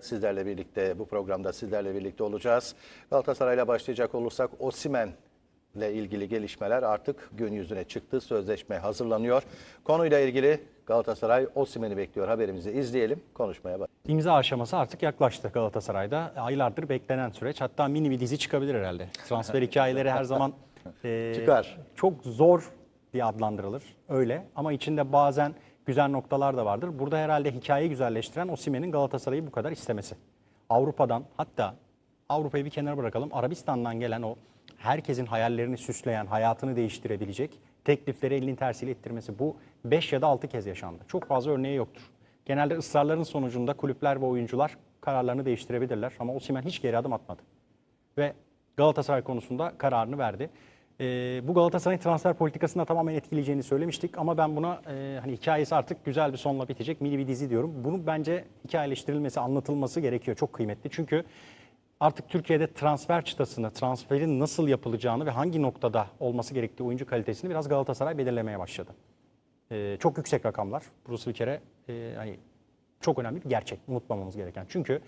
Sizlerle birlikte bu programda sizlerle birlikte olacağız. Galatasaray'la başlayacak olursak Osimen ile ilgili gelişmeler artık gün yüzüne çıktı. Sözleşme hazırlanıyor. Konuyla ilgili Galatasaray Osimen'i bekliyor. Haberimizi izleyelim. Konuşmaya başlayalım. İmza aşaması artık yaklaştı Galatasaray'da. Aylardır beklenen süreç. Hatta mini bir dizi çıkabilir herhalde. Transfer hikayeleri her zaman e, Çıkar. çok zor diye adlandırılır. Öyle ama içinde bazen güzel noktalar da vardır. Burada herhalde hikayeyi güzelleştiren Osimhen'in Galatasaray'ı bu kadar istemesi. Avrupa'dan hatta Avrupa'yı bir kenara bırakalım. Arabistan'dan gelen o herkesin hayallerini süsleyen, hayatını değiştirebilecek teklifleri elinin tersiyle ittirmesi. Bu 5 ya da 6 kez yaşandı. Çok fazla örneği yoktur. Genelde ısrarların sonucunda kulüpler ve oyuncular kararlarını değiştirebilirler. Ama Osimhen hiç geri adım atmadı. Ve Galatasaray konusunda kararını verdi. Ee, bu Galatasaray transfer politikasını tamamen etkileyeceğini söylemiştik ama ben buna e, hani hikayesi artık güzel bir sonla bitecek mini bir dizi diyorum. Bunu bence hikayeleştirilmesi, anlatılması gerekiyor. Çok kıymetli. Çünkü artık Türkiye'de transfer çıtasını, transferin nasıl yapılacağını ve hangi noktada olması gerektiği oyuncu kalitesini biraz Galatasaray belirlemeye başladı. Ee, çok yüksek rakamlar. Burası bir kere e, hani çok önemli bir gerçek. Unutmamamız gereken. Çünkü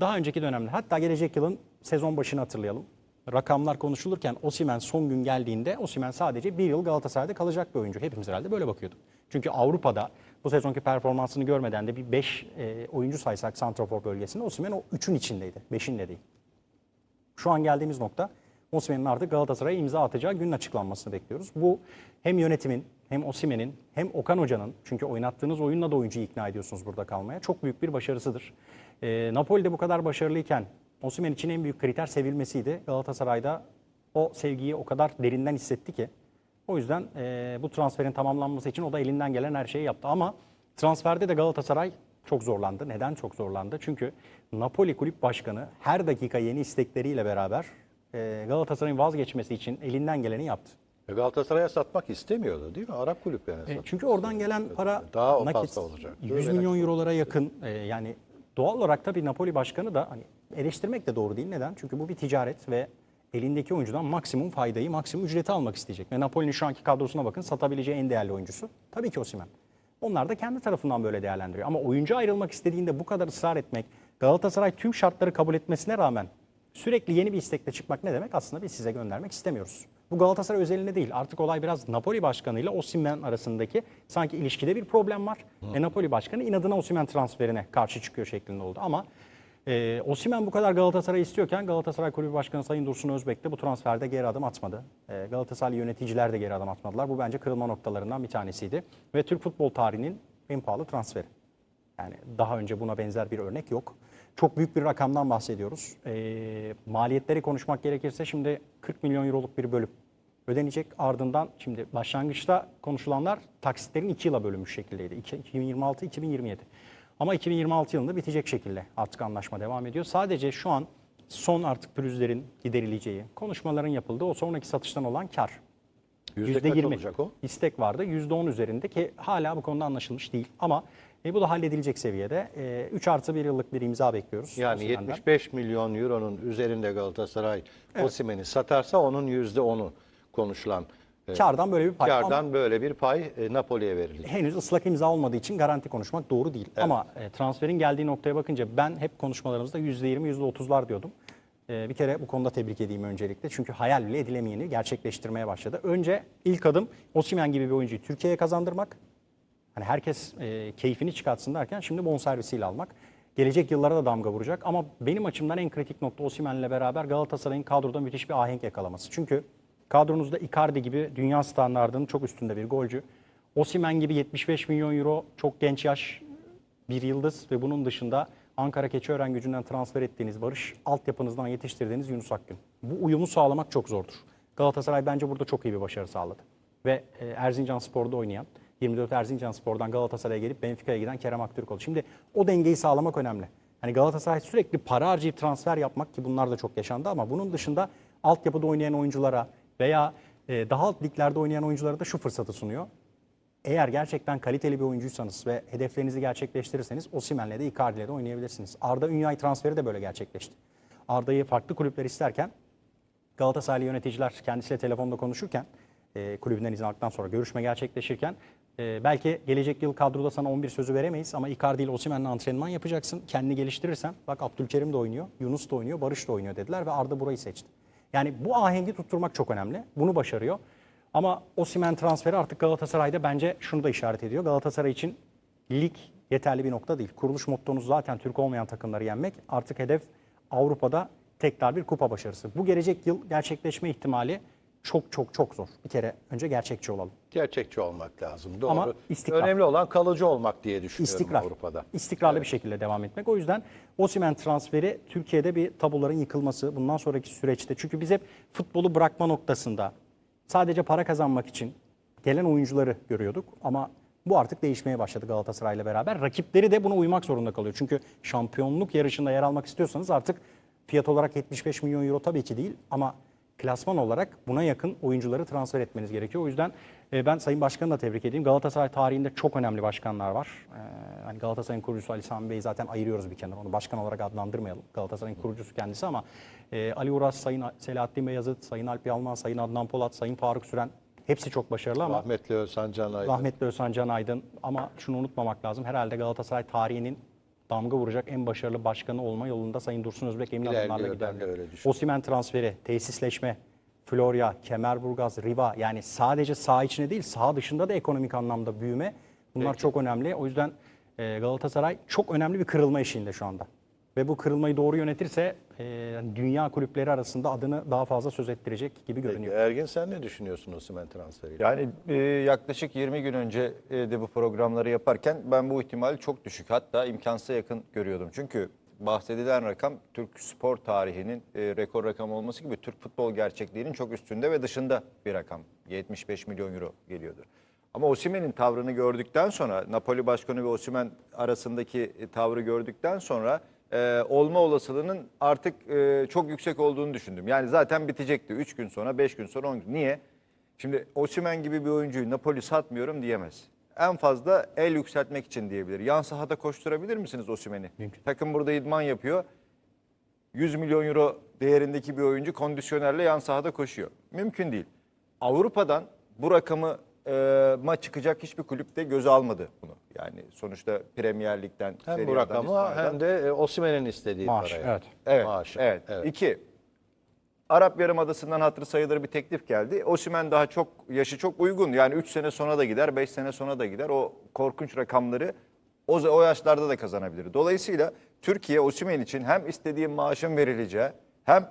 daha önceki dönemde hatta gelecek yılın sezon başını hatırlayalım. Rakamlar konuşulurken Osimen son gün geldiğinde Osimen sadece bir yıl Galatasaray'da kalacak bir oyuncu. Hepimiz herhalde böyle bakıyorduk. Çünkü Avrupa'da bu sezonki performansını görmeden de bir 5 oyuncu saysak Santrafor bölgesinde Osimen o 3'ün içindeydi. 5'in de değil. Şu an geldiğimiz nokta Osimhen'in artık Galatasaray'a imza atacağı günün açıklanmasını bekliyoruz. Bu hem yönetimin hem Osimhen'in hem Okan Hoca'nın çünkü oynattığınız oyunla da oyuncuyu ikna ediyorsunuz burada kalmaya çok büyük bir başarısıdır. Ee, Napoli'de bu kadar başarılıyken Osimhen için en büyük kriter sevilmesiydi. Galatasaray'da o sevgiyi o kadar derinden hissetti ki o yüzden e, bu transferin tamamlanması için o da elinden gelen her şeyi yaptı. Ama transferde de Galatasaray çok zorlandı. Neden çok zorlandı? Çünkü Napoli Kulüp Başkanı her dakika yeni istekleriyle beraber e, Galatasaray'ın vazgeçmesi için elinden geleni yaptı. E, Galatasaray'a satmak istemiyordu değil mi? Arap kulüplerine E, satmak. çünkü oradan gelen para Daha o nakit olacak. 100 milyon eurolara yakın. E, yani doğal olarak tabii Napoli başkanı da hani eleştirmek de doğru değil. Neden? Çünkü bu bir ticaret ve elindeki oyuncudan maksimum faydayı, maksimum ücreti almak isteyecek. Ve Napoli'nin şu anki kadrosuna bakın satabileceği en değerli oyuncusu tabii ki Osimhen. Onlar da kendi tarafından böyle değerlendiriyor. Ama oyuncu ayrılmak istediğinde bu kadar ısrar etmek, Galatasaray tüm şartları kabul etmesine rağmen sürekli yeni bir istekle çıkmak ne demek? Aslında biz size göndermek istemiyoruz. Bu Galatasaray özelinde değil. Artık olay biraz Napoli başkanıyla Osimhen arasındaki sanki ilişkide bir problem var. E, Napoli başkanı inadına Osimhen transferine karşı çıkıyor şeklinde oldu. Ama e, Osimhen bu kadar Galatasaray istiyorken Galatasaray Kulübü Başkanı Sayın Dursun Özbek de bu transferde geri adım atmadı. E, Galatasaray yöneticiler de geri adım atmadılar. Bu bence kırılma noktalarından bir tanesiydi. Ve Türk futbol tarihinin en pahalı transferi. Yani daha önce buna benzer bir örnek yok. Çok büyük bir rakamdan bahsediyoruz. E, maliyetleri konuşmak gerekirse şimdi 40 milyon euroluk bir bölüm ödenecek. Ardından şimdi başlangıçta konuşulanlar taksitlerin 2 yıla bölünmüş şekildeydi. 2026-2027. Ama 2026 yılında bitecek şekilde artık anlaşma devam ediyor. Sadece şu an son artık pürüzlerin giderileceği, konuşmaların yapıldığı o sonraki satıştan olan kar. Yüzde kaç olacak o? istek vardı. %10 üzerinde ki hala bu konuda anlaşılmış değil. Ama e, bu da halledilecek seviyede. E, 3 artı 1 yıllık bir imza bekliyoruz. Yani Osimhen'den. 75 milyon euronun üzerinde Galatasaray Osimhen'i satarsa onun yüzde onu konuşulan e, Kardan böyle bir pay. Ama- kardan böyle bir pay e, Napoli'ye verilecek. henüz ıslak imza olmadığı için garanti konuşmak doğru değil. Ama e, transferin geldiği noktaya bakınca ben hep konuşmalarımızda %20, %30'lar diyordum. E, bir kere bu konuda tebrik edeyim öncelikle. Çünkü hayal bile edilemeyeni gerçekleştirmeye başladı. Önce ilk adım Osimhen gibi bir oyuncuyu Türkiye'ye kazandırmak. Hani herkes e, keyfini çıkartsın derken şimdi bonservisiyle almak. Gelecek yıllara da damga vuracak ama benim açımdan en kritik nokta Osimhen'le beraber Galatasaray'ın kadroda müthiş bir ahenk yakalaması. Çünkü kadronuzda Icardi gibi dünya standartının çok üstünde bir golcü. Osimhen gibi 75 milyon euro çok genç yaş bir yıldız ve bunun dışında Ankara Keçiören gücünden transfer ettiğiniz Barış, altyapınızdan yetiştirdiğiniz Yunus Akgün. Bu uyumu sağlamak çok zordur. Galatasaray bence burada çok iyi bir başarı sağladı. Ve e, Erzincan Spor'da oynayan, 24 Erzincan Spor'dan Galatasaray'a gelip Benfica'ya giden Kerem Aktürkoğlu. Şimdi o dengeyi sağlamak önemli. Hani Galatasaray sürekli para harcayıp transfer yapmak ki bunlar da çok yaşandı ama bunun dışında altyapıda oynayan oyunculara veya e, daha alt liglerde oynayan oyunculara da şu fırsatı sunuyor. Eğer gerçekten kaliteli bir oyuncuysanız ve hedeflerinizi gerçekleştirirseniz Osimhen'le de Icardi'yle de oynayabilirsiniz. Arda Ünyay transferi de böyle gerçekleşti. Arda'yı farklı kulüpler isterken Galatasaraylı yöneticiler kendisiyle telefonda konuşurken e, kulübünden izin aldıktan sonra görüşme gerçekleşirken e, belki gelecek yıl kadroda sana 11 sözü veremeyiz ama Icardi ile Osimhen'le antrenman yapacaksın. Kendini geliştirirsen bak Abdülkerim de oynuyor, Yunus da oynuyor, Barış da oynuyor dediler ve Arda burayı seçti. Yani bu ahengi tutturmak çok önemli. Bunu başarıyor. Ama Osimhen transferi artık Galatasaray'da bence şunu da işaret ediyor. Galatasaray için lig yeterli bir nokta değil. Kuruluş mottonuz zaten Türk olmayan takımları yenmek. Artık hedef Avrupa'da tekrar bir kupa başarısı. Bu gelecek yıl gerçekleşme ihtimali çok çok çok zor. Bir kere önce gerçekçi olalım. Gerçekçi olmak lazım. Doğru. Ama istikrar. Önemli olan kalıcı olmak diye düşünüyorum İstikrar. Avrupa'da. İstikrarlı bir şekilde devam etmek. O yüzden Osimhen transferi Türkiye'de bir tabuların yıkılması bundan sonraki süreçte. Çünkü biz hep futbolu bırakma noktasında sadece para kazanmak için gelen oyuncuları görüyorduk. Ama bu artık değişmeye başladı Galatasaray'la beraber. Rakipleri de buna uymak zorunda kalıyor. Çünkü şampiyonluk yarışında yer almak istiyorsanız artık fiyat olarak 75 milyon euro tabii ki değil ama klasman olarak buna yakın oyuncuları transfer etmeniz gerekiyor. O yüzden e, ben Sayın Başkan'ı da tebrik edeyim. Galatasaray tarihinde çok önemli başkanlar var. E, hani Galatasaray'ın kurucusu Ali Sami Bey'i zaten ayırıyoruz bir kenara. Onu başkan olarak adlandırmayalım. Galatasaray'ın kurucusu kendisi ama e, Ali Uras, Sayın Selahattin Beyazıt, Sayın Alp Yalman, Sayın Adnan Polat, Sayın Faruk Süren hepsi çok başarılı ama Rahmetli Özhan Can Aydın. rahmetli Özhan Can Aydın ama şunu unutmamak lazım. Herhalde Galatasaray tarihinin damga vuracak en başarılı başkanı olma yolunda Sayın Dursun Özbek emin İlerliyor, adımlarla düşünüyorum. Osimhen transferi, tesisleşme, Florya, Kemerburgaz, Riva yani sadece saha içine değil saha dışında da ekonomik anlamda büyüme bunlar çok önemli. O yüzden e, Galatasaray çok önemli bir kırılma eşiğinde şu anda. Ve bu kırılmayı doğru yönetirse e, dünya kulüpleri arasında adını daha fazla söz ettirecek gibi görünüyor. Ergin sen ne düşünüyorsun Osimhen transferiyle? Yani e, yaklaşık 20 gün önce e, de bu programları yaparken ben bu ihtimali çok düşük hatta imkansıza yakın görüyordum. Çünkü bahsedilen rakam Türk spor tarihinin e, rekor rakam olması gibi Türk futbol gerçekliğinin çok üstünde ve dışında bir rakam. 75 milyon euro geliyordu. Ama Osimhen'in tavrını gördükten sonra Napoli Başkanı ve Osimhen arasındaki e, tavrı gördükten sonra e, olma olasılığının artık e, çok yüksek olduğunu düşündüm. Yani zaten bitecekti 3 gün sonra 5 gün sonra 10 gün. Niye? Şimdi Osimhen gibi bir oyuncuyu Napoli satmıyorum diyemez. En fazla el yükseltmek için diyebilir. Yan sahada koşturabilir misiniz Osimhen'i? Takım burada idman yapıyor. 100 milyon euro değerindeki bir oyuncu kondisyonerle yan sahada koşuyor. Mümkün değil. Avrupa'dan bu rakamı e, ma çıkacak hiçbir kulüp de göze almadı bunu. Yani sonuçta Premier Lig'den, hem Serie bu A'dan, İspanya'dan- hem de e, Osimhen'in istediği Maaş, parayı. evet. Evet, Maaşı. evet. İki, Arap Yarımadası'ndan hatırı sayılır bir teklif geldi. Osimhen daha çok, yaşı çok uygun. Yani 3 sene sonra da gider, 5 sene sonra da gider. O korkunç rakamları o, o yaşlarda da kazanabilir. Dolayısıyla Türkiye Osimhen için hem istediği maaşın verileceği hem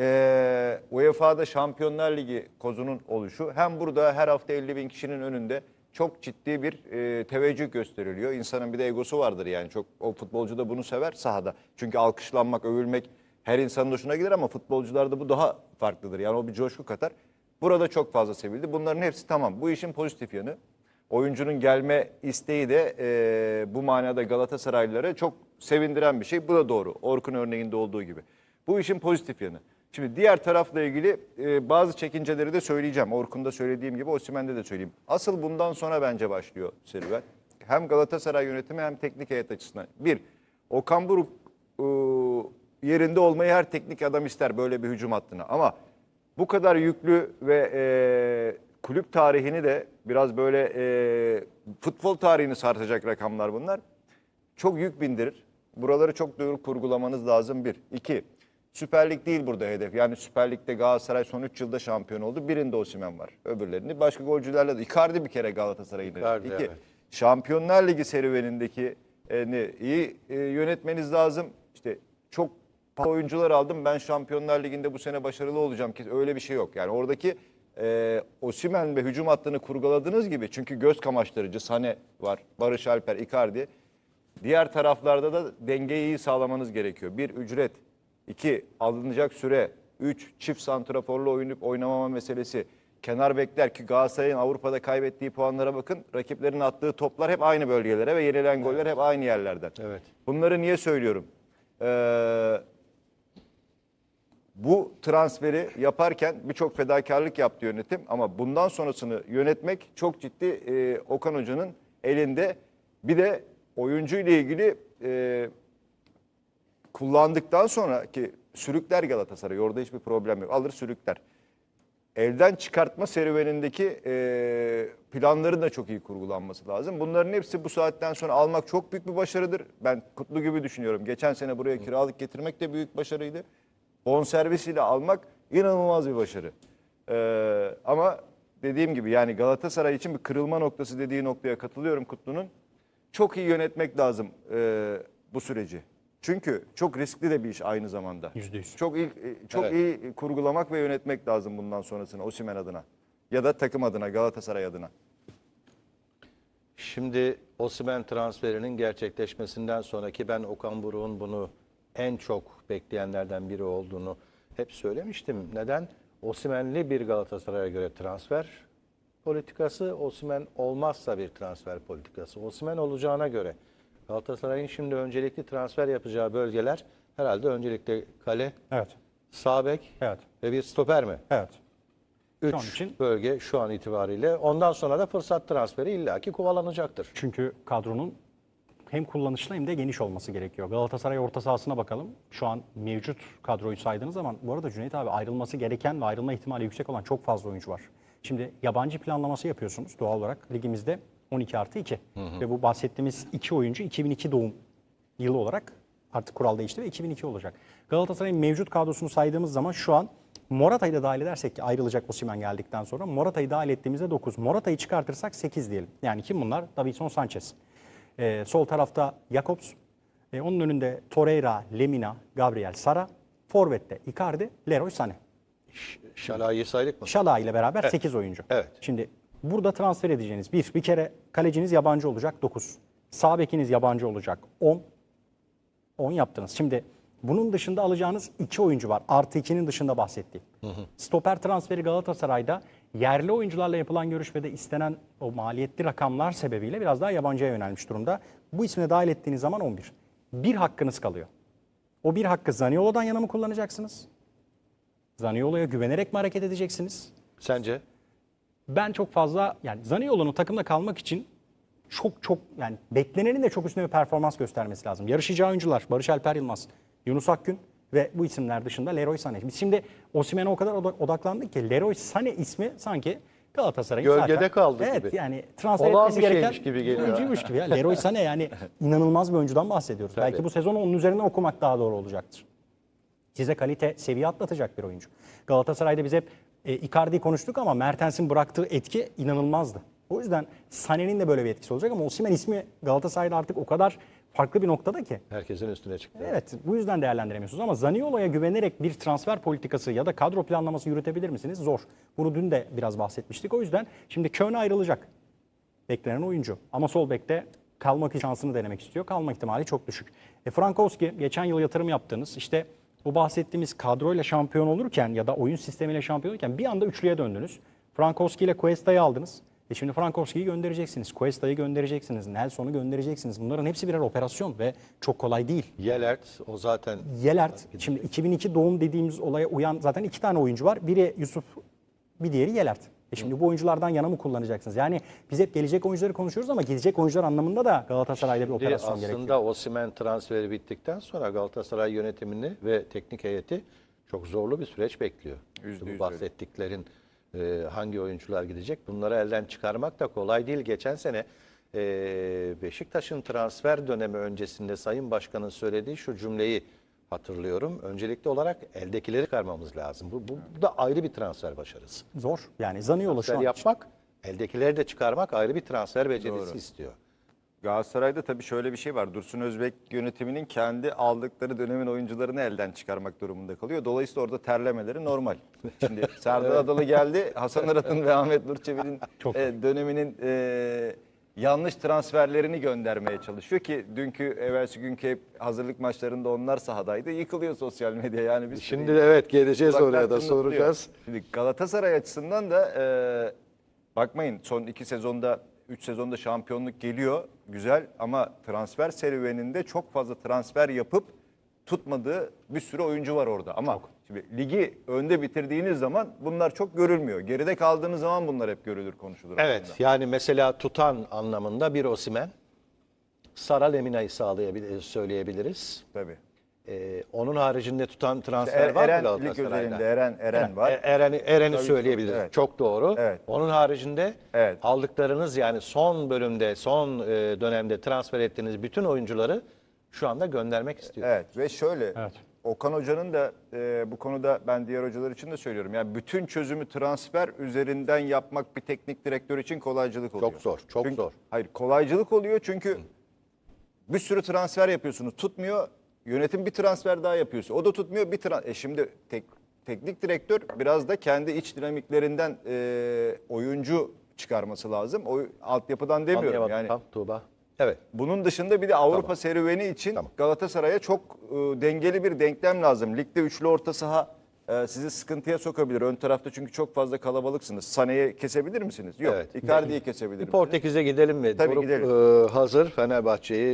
eee UEFA'da Şampiyonlar Ligi kozunun oluşu hem burada her hafta 50 bin kişinin önünde çok ciddi bir eee, teveccüh gösteriliyor. İnsanın bir de egosu vardır yani çok o futbolcu da bunu sever sahada. Çünkü alkışlanmak, övülmek her insanın hoşuna gider ama futbolcularda bu daha farklıdır. Yani o bir coşku katar. Burada çok fazla sevildi. Bunların hepsi tamam. Bu işin pozitif yanı. Oyuncunun gelme isteği de eee, bu manada Galatasaraylıları çok sevindiren bir şey. Bu da doğru. Orkun örneğinde olduğu gibi. Bu işin pozitif yanı. Şimdi diğer tarafla ilgili e, bazı çekinceleri de söyleyeceğim. Orkun'da söylediğim gibi Osimhen'de de söyleyeyim. Asıl bundan sonra bence başlıyor serüven. Hem Galatasaray yönetimi hem teknik heyet açısından. Bir, Okan Buruk e, yerinde olmayı her teknik adam ister böyle bir hücum hattına. Ama bu kadar yüklü ve e, kulüp tarihini de biraz böyle e, futbol tarihini sarsacak rakamlar bunlar. Çok yük bindirir. Buraları çok doğru kurgulamanız lazım bir. İki, Süper Lig değil burada hedef. Yani Süper Lig'de Galatasaray son 3 yılda şampiyon oldu. Birinde Osimhen var. Öbürlerini başka golcülerle de. Icardi bir kere Galatasaray'ın. İki, evet. Şampiyonlar Ligi serüvenindeki e, ne, iyi e, yönetmeniz lazım. İşte çok oyuncular aldım. Ben Şampiyonlar Ligi'nde bu sene başarılı olacağım ki öyle bir şey yok. Yani oradaki e, Osimhen ve hücum hattını kurguladığınız gibi çünkü göz kamaştırıcı Sane var, Barış Alper, Icardi. Diğer taraflarda da dengeyi iyi sağlamanız gerekiyor. Bir ücret, iki alınacak süre, üç çift santraforlu oynayıp oynamama meselesi. Kenar bekler ki Galatasaray'ın Avrupa'da kaybettiği puanlara bakın. Rakiplerin attığı toplar hep aynı bölgelere ve yenilen goller hep aynı yerlerden. Evet. Bunları niye söylüyorum? Ee, bu transferi yaparken birçok fedakarlık yaptı yönetim ama bundan sonrasını yönetmek çok ciddi e, Okan Hoca'nın elinde. Bir de oyuncu ile ilgili e, kullandıktan sonra ki sürükler Galatasaray orada hiçbir problem yok alır sürükler. elden çıkartma serüvenindeki e, planların da çok iyi kurgulanması lazım. Bunların hepsi bu saatten sonra almak çok büyük bir başarıdır. Ben Kutlu gibi düşünüyorum. Geçen sene buraya kiralık getirmek de büyük başarıydı. Bonservisiyle almak inanılmaz bir başarı. Ee, ama dediğim gibi yani Galatasaray için bir kırılma noktası dediği noktaya katılıyorum Kutlu'nun. Çok iyi yönetmek lazım e, bu süreci. Çünkü çok riskli de bir iş aynı zamanda. Yüzde yüz. Çok iyi, çok Evet. iyi kurgulamak ve yönetmek lazım bundan sonrasını Osimhen adına. Ya da takım adına, Galatasaray adına. Şimdi Osimhen transferinin gerçekleşmesinden sonraki ben Okan Buruk'un bunu en çok bekleyenlerden biri olduğunu hep söylemiştim. Neden? Osimhen'li bir Galatasaray'a göre transfer politikası, Osimhen olmazsa bir transfer politikası. Osimhen olacağına göre Galatasaray'ın şimdi öncelikli transfer yapacağı bölgeler herhalde öncelikle kale, Evet. sağ bek Evet. ve bir stoper mi? Evet. Üç an için- bölge şu an itibariyle. Ondan sonra da fırsat transferi illaki kovalanacaktır. Çünkü kadronun hem kullanışlı hem de geniş olması gerekiyor. Galatasaray orta sahasına bakalım. Şu an mevcut kadroyu saydığınız zaman bu arada Cüneyt abi ayrılması gereken ve ayrılma ihtimali yüksek olan çok fazla oyuncu var. Şimdi yabancı planlaması yapıyorsunuz doğal olarak ligimizde 12 artı 2. Ve bu bahsettiğimiz iki oyuncu 2002 doğum yılı olarak artık kural değişti ve 2002 olacak. Galatasaray'ın mevcut kadrosunu saydığımız zaman şu an Morata'yı da dahil edersek ki ayrılacak Osimhen geldikten sonra Morata'yı dahil ettiğimizde 9. Morata'yı çıkartırsak 8 diyelim. Yani kim bunlar? Davinson Sanchez. Ee, sol tarafta Jakobs. Ee, onun önünde Torreira, Lemina, Gabriel Sara. Forvet'te Icardi, Leroy Sané. Şalayı saydık mı? Şala ile beraber 8 oyuncu. Evet. Şimdi burada transfer edeceğiniz bir, bir kere kaleciniz yabancı olacak 9. Sağ bekiniz yabancı olacak 10. 10 yaptınız. Şimdi bunun dışında alacağınız 2 oyuncu var. Artı 2'nin dışında bahsettiğim. Stoper transferi Galatasaray'da yerli oyuncularla yapılan görüşmede istenen o maliyetli rakamlar sebebiyle biraz daha yabancıya yönelmiş durumda. Bu ismine dahil ettiğiniz zaman 11. Bir hakkınız kalıyor. O bir hakkı Zaniolo'dan yana mı kullanacaksınız? Zaniolo'ya güvenerek mi hareket edeceksiniz? Sence? Ben çok fazla yani Zaniolo'nun takımda kalmak için çok çok yani beklenenin de çok üstüne bir performans göstermesi lazım. Yarışacağı oyuncular Barış Alper Yılmaz, Yunus Akgün ve bu isimler dışında Leroy Sané. Biz şimdi Osimhen'e o kadar oda- odaklandık ki Leroy Sané ismi sanki Galatasaray'ın Gölgede zaten, kaldı evet, gibi. yani transfer Olağan etmesi gereken gibi geliyor. oyuncuymuş gibi ya. Leroy Sané yani inanılmaz bir oyuncudan bahsediyoruz. Tabii. Belki bu sezonu onun üzerine okumak daha doğru olacaktır size kalite seviye atlatacak bir oyuncu. Galatasaray'da biz hep e, Icardi'yi konuştuk ama Mertens'in bıraktığı etki inanılmazdı. O yüzden Sané'nin de böyle bir etkisi olacak ama Osimhen ismi Galatasaray'da artık o kadar farklı bir noktada ki. Herkesin üstüne çıktı. Evet bu yüzden değerlendiremiyorsunuz ama Zaniolo'ya güvenerek bir transfer politikası ya da kadro planlaması yürütebilir misiniz? Zor. Bunu dün de biraz bahsetmiştik. O yüzden şimdi Köln ayrılacak. Beklenen oyuncu. Ama sol bekte kalmak şansını denemek istiyor. Kalma ihtimali çok düşük. E, Frankowski geçen yıl yatırım yaptığınız işte bu bahsettiğimiz kadroyla şampiyon olurken ya da oyun sistemiyle şampiyon olurken bir anda üçlüye döndünüz. Frankowski ile Cuesta'yı aldınız. E şimdi Frankowski'yi göndereceksiniz. Cuesta'yı göndereceksiniz. Nelson'u göndereceksiniz. Bunların hepsi birer operasyon ve çok kolay değil. Yelert o zaten Yelert, şimdi 2002 doğum dediğimiz olaya uyan zaten iki tane oyuncu var. Biri Yusuf, bir diğeri Yelert. E şimdi bu oyunculardan yana mı kullanacaksınız? Yani biz hep gelecek oyuncuları konuşuyoruz ama gidecek oyuncular anlamında da Galatasaray'da bir operasyon aslında gerekiyor. Osimhen transferi bittikten sonra Galatasaray yönetimini ve teknik heyeti çok zorlu bir süreç bekliyor. Yüzde İşte bu yüz bahsettiklerin e, hangi oyuncular gidecek bunları elden çıkarmak da kolay değil. Geçen sene e, Beşiktaş'ın transfer dönemi öncesinde Sayın Başkan'ın söylediği şu cümleyi hatırlıyorum. Öncelikli olarak eldekileri çıkarmamız lazım. Bu, bu, bu da ayrı bir transfer başarısı. Zor. Yani Zaniolo şu Transfer an yapmak, eldekileri de çıkarmak ayrı bir transfer becerisi istiyor. Galatasaray'da tabii şöyle bir şey var. Dursun Özbek yönetiminin kendi aldıkları dönemin oyuncularını elden çıkarmak durumunda kalıyor. Dolayısıyla orada terlemeleri normal. Şimdi Serdar Adalı geldi. Hasan Arat'ın ve Ahmet Nurçevi'nin Çok. e, döneminin e, yanlış transferlerini göndermeye çalışıyor ki dünkü evvelsi günkü hep hazırlık maçlarında onlar sahadaydı. Yıkılıyor sosyal medya yani biz Şimdi evet geleceğiz oraya da soracağız. Şimdi Galatasaray açısından da e, bakmayın son iki sezonda, üç sezonda şampiyonluk geliyor. Güzel ama transfer serüveninde çok fazla transfer yapıp tutmadığı bir sürü oyuncu var orada. Ama şimdi ligi önde bitirdiğiniz zaman bunlar çok görülmüyor. Geride kaldığınız zaman bunlar hep görülür, konuşulur. Evet aslında. yani mesela tutan anlamında bir Osimen, Sara Lemina'yı sağlayabilir, söyleyebiliriz. Tabii. Ee, onun haricinde tutan transfer Er- var mı Eren lig Galatasaray'da? özelinde Eren Eren var. E- Eren'i söyleyebiliriz. evet. Çok doğru. Evet. Onun haricinde Evet. aldıklarınız yani son bölümde, son e, dönemde transfer ettiğiniz bütün oyuncuları şu anda göndermek istiyor. Evet ve şöyle Evet. Okan Hoca'nın da e, bu konuda ben diğer hocalar için de söylüyorum. Yani bütün çözümü transfer üzerinden yapmak bir teknik direktör için kolaycılık oluyor. Çok zor, çok Çünkü- zor. Hayır kolaycılık oluyor çünkü bir sürü transfer yapıyorsunuz. Tutmuyor. Yönetim bir transfer daha yapıyorsun. O da tutmuyor. Bir tra- e şimdi tek, teknik direktör biraz da kendi iç dinamiklerinden e, oyuncu çıkarması lazım. O altyapıdan demiyorum Anlayamadım yani. tam Tuğba. Evet. Bunun dışında bir de Avrupa serüveni için Tamam. Galatasaray'a çok e, dengeli bir denklem lazım. Ligde üçlü orta saha e, sizi sıkıntıya sokabilir. Ön tarafta çünkü çok fazla kalabalıksınız. Sane'yi kesebilir misiniz? Yok. Evet. Icardi'yi kesebilir misiniz? Portekiz'e gidelim mi? Tabii Grup gidelim. e, hazır Fenerbahçe'yi